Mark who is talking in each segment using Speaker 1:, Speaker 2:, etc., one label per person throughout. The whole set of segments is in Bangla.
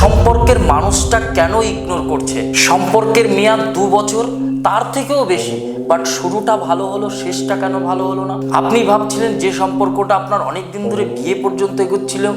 Speaker 1: সম্পর্কের মানুষটা কেন ইগনোর করছে? সম্পর্কের মেয়াদ দু বছর, তার থেকেও বেশি। বাট শুরুটা ভালো হলো, শেষটা কেন ভালো হলো না? আপনি ভাবছিলেন যে সম্পর্কটা আপনার অনেক দিন ধরে বিয়ে পর্যন্ত এগোচ্ছিল?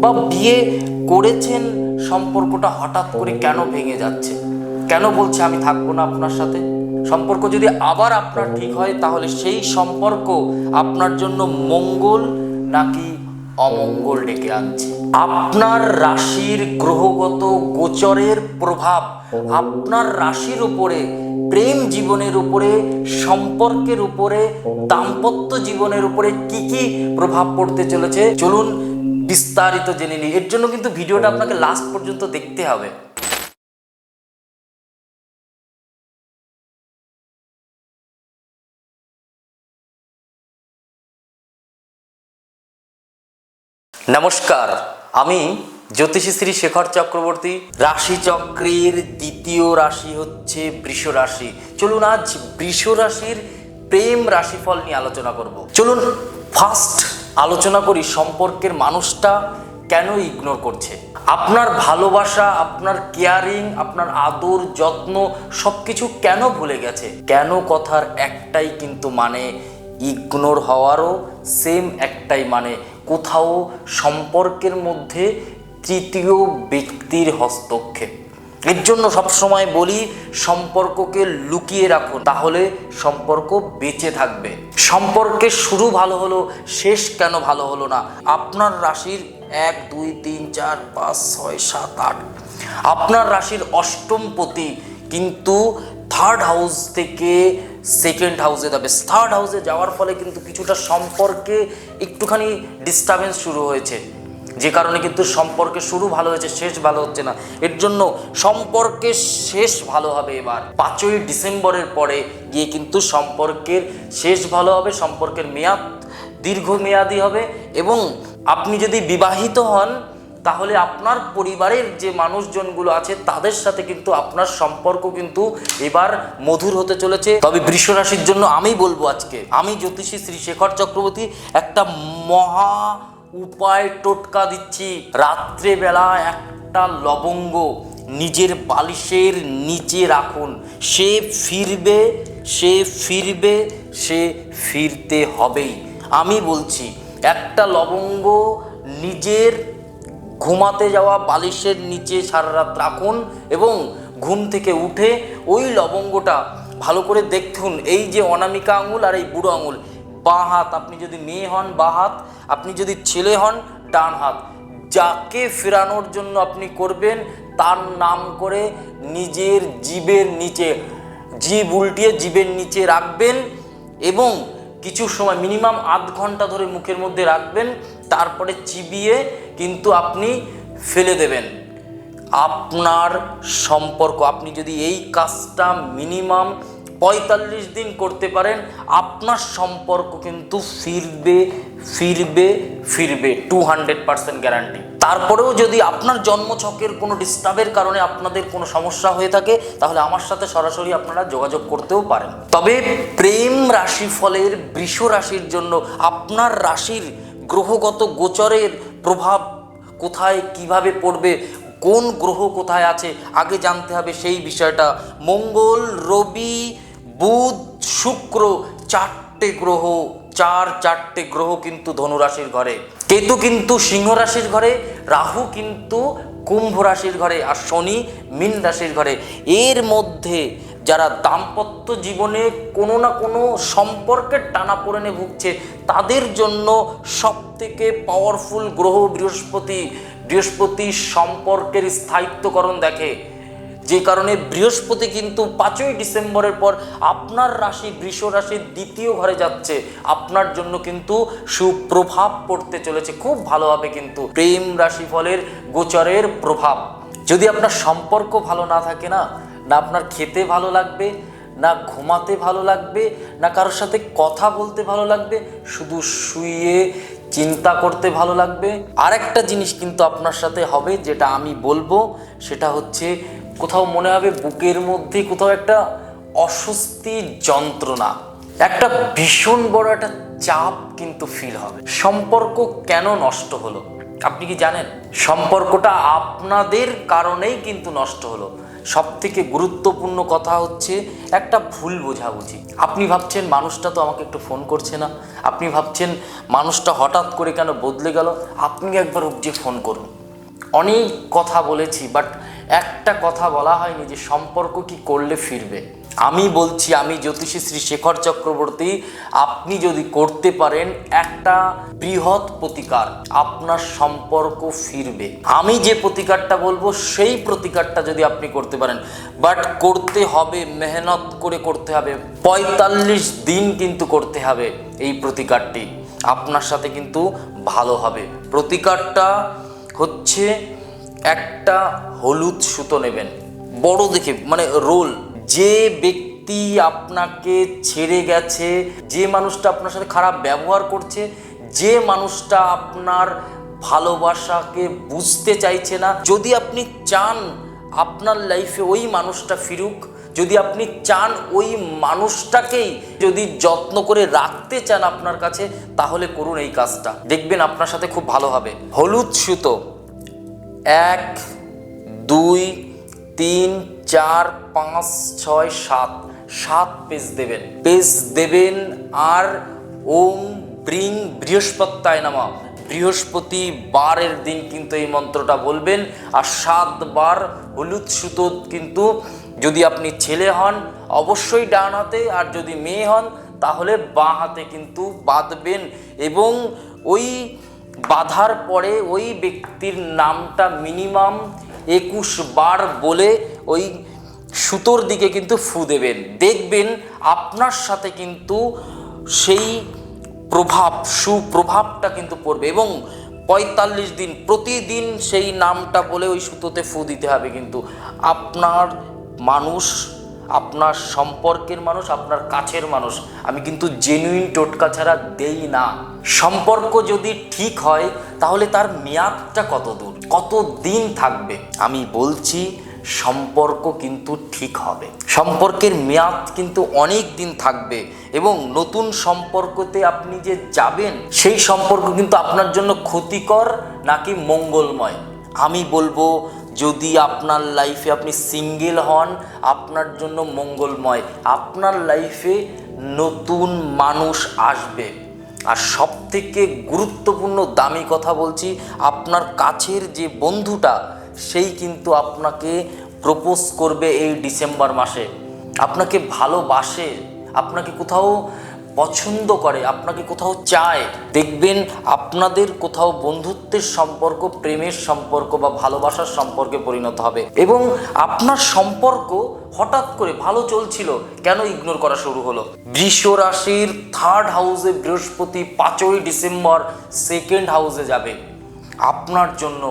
Speaker 1: বা বিয়ে করেছেন, সম্পর্কটা হঠাৎ করে কেন ভেঙে যাচ্ছে? কেন বলছে আমি থাকব না আপনার সাথে? সম্পর্ক যদি আবার আপনার ঠিক হয়, তাহলে সেই সম্পর্ক আপনার জন্য মঙ্গল নাকি অমঙ্গল ডেকে আনছে? আপনার রাশির গ্রহগত গোচরের প্রভাব, আপনার রাশির উপরে, প্রেম জীবনের উপরে, সম্পর্কের উপরে, দাম্পত্য জীবনের উপরে কি কি প্রভাব পড়তে চলেছে? চলুন বিস্তারিত জেনে নিই। এর জন্য কিন্তু ভিডিওটা আপনাকে লাস্ট পর্যন্ত দেখতে হবে। নমস্কার। আমি জ্যোতিষী শ্রী শেখর চক্রবর্তী, রাশি চক্রের দ্বিতীয় রাশি হচ্ছে বৃষ রাশি। চলুন আজ বৃষ রাশির প্রেম রাশিফল নিয়ে আলোচনা করব। চলুন ফার্স্ট আলোচনা করি সম্পর্কের মানুষটা কেন ইগনোর করছে? আপনার ভালোবাসা, আপনার কেয়ারিং আপনার আদর, যত্ন সব কিছু কেন ভুলে গেছে? কেন কথার একটাই কিন্তু মানে ইগনোর হওয়ারও সেম একটাই মানে কোথাও সম্পর্কের মধ্যে তৃতীয় ব্যক্তির হস্তক্ষেপ। এর জন্য সবসময় বলি, সম্পর্ককে লুকিয়ে রাখুন, তাহলে সম্পর্ক বেঁচে থাকবে। সম্পর্কের শুরু ভালো হলো, শেষ কেন ভালো হলো না? আপনার রাশির এক, দুই, তিন, চার, পাঁচ, ছয়, সাত, আট। আপনার রাশির অষ্টমপতি কিন্তু থার্ড হাউস থেকে সেকেন্ড হাউসে যাবে থার্ড হাউসে যাওয়ার ফলে কিন্তু কিছুটা সম্পর্কে একটুখানি ডিস্টারবেন্স শুরু হয়েছে। যে কারণে কিন্তু সম্পর্কে শুরু ভালো হয়েছে, শেষ ভালো হচ্ছে না। এর জন্য সম্পর্কের শেষ ভালো হবে এবার। পাঁচই ডিসেম্বরের পরে গিয়ে কিন্তু সম্পর্কের শেষ ভালো হবে, সম্পর্কের মেয়াদ দীর্ঘমেয়াদী হবে এবং আপনি যদি বিবাহিত হন তাহলে আপনার পরিবারের যে মানুষজনগুলো আছে, তাদের সাথে কিন্তু আপনার সম্পর্ক কিন্তু এবার মধুর হতে চলেছে। তবে বৃষ রাশির জন্য আমি বলব আজকে, আমি জ্যোতিষী শ্রী শেখর চক্রবর্তী একটা মহা উপায় টোটকা দিচ্ছি। রাত্রেবেলা একটা লবঙ্গ নিজের বালিশের নিচে রাখুন। সে ফিরবে সে ফিরবে, সে ফিরতে হবেই। আমি বলছি, একটা লবঙ্গ নিজের ঘুমাতে যাওয়া বালিশের নিচে সারা রাত রাখুন এবং ঘুম থেকে উঠে ওই লবঙ্গটা ভালো করে দেখুন। এই যে অনামিকা আঙুল আর এই বুড়ো আঙুল, বাঁ হাত, আপনি যদি মেয়ে হন, বাঁ হাত, আপনি যদি ছেলে হন, ডান হাত। যাকে ফেরানোর জন্য আপনি করবেন, তার নাম করে নিজের জীবের নিচে, জীব উল্টিয়ে জীবের নিচে রাখবেন এবং কিছু সময় মিনিমাম আধ ঘণ্টা ধরে মুখের মধ্যে রাখবেন, তারপরে চিবিয়ে কিন্তু আপনি ফেলে দেবেন। আপনার সম্পর্ক, আপনি যদি এই কাজটা মিনিমাম পঁয়তাল্লিশ দিন করতে পারেন, আপনার সম্পর্ক কিন্তু ফিরবে ফিরবে ফিরবে টু হান্ড্রেড পার্সেন্ট গ্যারান্টি তারপরেও যদি আপনার জন্মছকের কোনো ডিস্টার্বের কারণে আপনাদের কোনো সমস্যা হয়ে থাকে, তাহলে আমার সাথে সরাসরি আপনারা যোগাযোগ করতেও পারেন। তবে প্রেম রাশিফলের বৃষ রাশির জন্য আপনার রাশির গ্রহগত গোচরের প্রভাব কোথায়, কীভাবে পড়বে, কোন গ্রহ কোথায় আছে, আগে জানতে হবে সেই বিষয়টা। মঙ্গল, রবি বুধ, শুক্র চারটে গ্রহ, চার চারটে গ্রহ কিন্তু ধনুরাশির ঘরে। কেতু কিন্তু সিংহ রাশির ঘরে, রাহু কিন্তু কুম্ভ রাশির ঘরে আর শনি মীন রাশির ঘরে। এর মধ্যে যারা দাম্পত্য জীবনে কোনো না কোনো সম্পর্কের টানা পড়েনে ভুগছে, তাদের জন্য সব থেকে পাওয়ারফুল গ্রহ বৃহস্পতি। বৃহস্পতি সম্পর্কের স্থায়িত্বকরণ দেখে। যে কারণে বৃহস্পতি কিন্তু পাঁচই ডিসেম্বরের পর আপনার রাশি, বৃষ রাশির দ্বিতীয় ঘরে যাচ্ছে। আপনার জন্য কিন্তু সুপ্রভাব পড়তে চলেছে। খুব ভালোভাবে কিন্তু প্রেম রাশি ফলের গোচরের প্রভাব। যদি আপনার সম্পর্ক ভালো না থাকে না না আপনার খেতে ভালো লাগবে, না ঘুমাতে ভালো লাগবে, না কারোর সাথে কথা বলতে ভালো লাগবে, শুধু শুয়ে চিন্তা করতে ভালো লাগবে, আরেকটা জিনিস কিন্তু আপনার সাথে হবে, যেটা আমি বলব, সেটা হচ্ছে কোথাও মনে হবে বুকের মধ্যে কোথাও একটা অস্বস্তি যন্ত্রণা। একটা ভীষণ বড় একটা চাপ কিন্তু ফিল হবে। সম্পর্ক কেন নষ্ট হলো? আপনি কি জানেন? সম্পর্কটা আপনাদের কারণেই কিন্তু নষ্ট হলো। সব থেকে গুরুত্বপূর্ণ কথা হচ্ছে একটা ভুল বোঝাবুঝি। আপনি ভাবছেন মানুষটা তো আমাকে একটু ফোন করছে না। আপনি ভাবছেন মানুষটা হঠাৎ করে কেন বদলে গেল। আপনি একবার অবধি ফোন করুন। অনেক কথা বলেছি বাট একটা কথা বলা হয়নি যে সম্পর্ক কি করলে ফিরবে। আমি বলছি, আমি জ্যোতিষী শ্রী শেখর চক্রবর্তী, আপনি যদি করতে পারেন একটা বৃহৎ প্রতিকার, আপনার সম্পর্ক ফিরবে। আমি যে প্রতিকারটা বলব, সেই প্রতিকারটা যদি আপনি করতে পারেন। বাট করতে হবে, মেহনত করে করতে হবে, পঁয়তাল্লিশ দিন কিন্তু করতে হবে এই প্রতিকারটি। আপনার সাথে কিন্তু ভালো হবে। প্রতিকারটা হচ্ছে একটা হলুদ সুতো নেবেন। বড় দেখে মানে রোল। যে ব্যক্তি আপনাকে ছেড়ে গেছে, যে মানুষটা আপনার সাথে খারাপ ব্যবহার করছে, যে মানুষটা আপনার ভালোবাসাকে বুঝতে চাইছে না, যদি আপনি চান আপনার লাইফে ওই মানুষটা ফিরুক, যদি আপনি চান ওই মানুষটাকেই যদি যত্ন করে রাখতে চান আপনার কাছে, তাহলে করুন এই কাজটা। দেখবেন আপনার সাথে খুব ভালো হবে। হলুদ সুতো। এক, দুই, তিন, চার, পাঁচ, ছয়, সাত। সাত পেজ দেবেন। পেজ দেবেন আর ওম ব্রিং বৃহস্পত্যায় নামা। বৃহস্পতি বারের দিন কিন্তু এই মন্ত্রটা বলবেন আর সাতবার হলুদ সুতো কিন্তু যদি আপনি ছেলে হন, অবশ্যই ডান হাতে আর যদি মেয়ে হন, তাহলে বাঁ হাতে কিন্তু বাঁধবেন এবং ওই বাঁধার পরে ওই ব্যক্তির নামটা মিনিমাম একুশ বার বলে ওই সুতোর দিকে কিন্তু ফু দেবেন। দেখবেন আপনার সাথে কিন্তু সেই প্রভাব, সুপ্রভাবটা কিন্তু পড়বে এবং পঁয়তাল্লিশ দিন প্রতিদিন সেই নামটা বলে ওই সুতোতে ফু দিতে হবে কিন্তু। আপনার মানুষ আপনার সম্পর্কের মানুষ, আপনার কাছের মানুষ। আমি কিন্তু জেনুইন টোটকা ছাড়া দেই না। সম্পর্ক যদি ঠিক হয়, তাহলে তার মেয়াদটা কত দূর? কত দিন থাকবে? আমি বলছি, সম্পর্ক কিন্তু ঠিক হবে। সম্পর্কের মেয়াদ কিন্তু অনেক দিন থাকবে এবং নতুন সম্পর্কতে আপনি যে যাবেন, সেই সম্পর্ক কিন্তু আপনার জন্য ক্ষতিকর নাকি মঙ্গলময়? আমি বলব যদি আপনার লাইফে আপনি সিঙ্গেল হন, আপনার জন্য মঙ্গলময়। আপনার লাইফে নতুন মানুষ আসবে। আর সব থেকে গুরুত্বপূর্ণ দামি কথা বলছি, আপনার কাছের যে বন্ধুটা, সেই কিন্তু আপনাকে প্রপোজ করবে এই ডিসেম্বর মাসে। আপনাকে ভালোবাসে। আপনাকে কোথাও পছন্দ করে, আপনাকে কোথাও চায়, দেখবেন আপনাদের কোথাও বন্ধুত্বের সম্পর্ক, প্রেমের সম্পর্ক বা ভালোবাসার সম্পর্কে পরিণত হবে। এবং আপনার সম্পর্ক হঠাৎ করে ভালো চলছিল, কেন ইগনোর করা শুরু হলো? বৃষ রাশির থার্ড হাউসে বৃহস্পতি পাঁচই ডিসেম্বর সেকেন্ড হাউসে যাবে। আপনার জন্য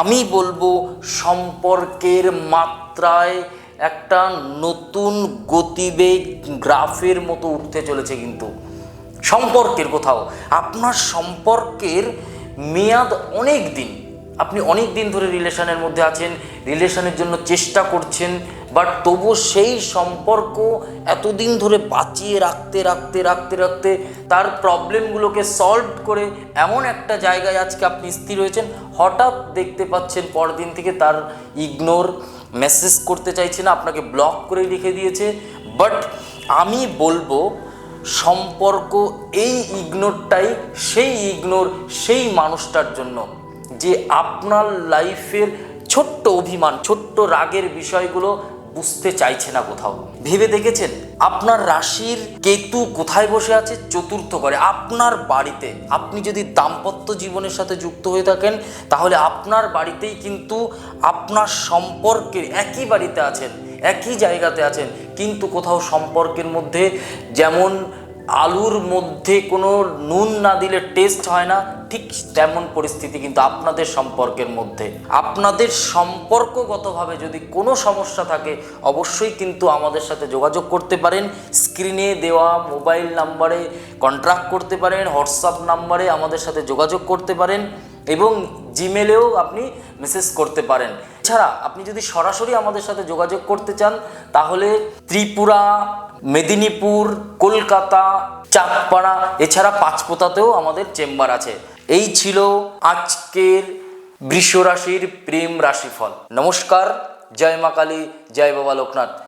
Speaker 1: আমি বলব, সম্পর্কের মাত্রায় একটা নতুন গতিবেগ গ্রাফের মতো উঠতে চলেছে কিন্তু, সম্পর্কের কোথাও। আপনার সম্পর্কের মেয়াদ অনেক দিন। আপনি অনেক দিন ধরে রিলেশনের মধ্যে আছেন, রিলেশনের জন্য চেষ্টা করছেন, বাট তবু সেই সম্পর্ক এতদিন ধরে বাঁচিয়ে রাখতে রাখতে রাখতে রাখতে তার প্রবলেমগুলোকে সলভ করে এমন একটা জায়গায় আজকে আপনি স্থির হয়েছেন, হঠাৎ দেখতে পাচ্ছেন পরদিন থেকে তার ইগনোর মেসেজ করতে চাইছে না, আপনাকে ব্লক করে লিখে দিয়েছে। বাট আমি বলব, সম্পর্ক এই ইগনোরটাই সেই ইগনোর সেই মানুষটার জন্য। যে আপনার লাইফের ছোট্ট অভিমান, ছোট্ট রাগের বিষয়গুলো বুঝতে চাইছে না কোথাও। ভেবে দেখেছেন? আপনার রাশির কেতু কোথায় বসে আছে? চতুর্থ ঘরে। আপনার বাড়িতে। আপনি যদি দাম্পত্য জীবনের সাথে যুক্ত হয়ে থাকেন, তাহলে আপনার বাড়িতেই কিন্তু আপনার সম্পর্কের একই বাড়িতে আছেন, একই জায়গাতে আছেন। কিন্তু কোথাও সম্পর্কের মধ্যে যেমন আলুর মধ্যে কোনো নুন না দিলে টেস্ট হয় না, ঠিক তেমন পরিস্থিতি কিন্তু আপনাদের সম্পর্কের মধ্যে। আপনাদের সম্পর্কগতভাবে যদি কোনো সমস্যা থাকে, অবশ্যই কিন্তু আমাদের সাথে যোগাযোগ করতে পারেন। স্ক্রিনে দেওয়া মোবাইল নাম্বারে কন্ট্রাক্ট করতে পারেন হোয়াটসঅ্যাপ নাম্বারে আমাদের সাথে যোগাযোগ করতে পারেন। এবং জিমেলেও আপনি মেসেজ করতে পারেন। এছাড়া আপনি যদি সরাসরি আমাদের সাথে যোগাযোগ করতে চান, তাহলে ত্রিপুরা, মেদিনীপুর, কলকাতা, চাঁদপাড়া, এছাড়া পাঁচপোতাতেও আমাদের চেম্বার আছে। এই ছিল আজকের বৃষ রাশির প্রেম রাশিফল। নমস্কার, জয় মা কালী, জয় বাবা লোকনাথ।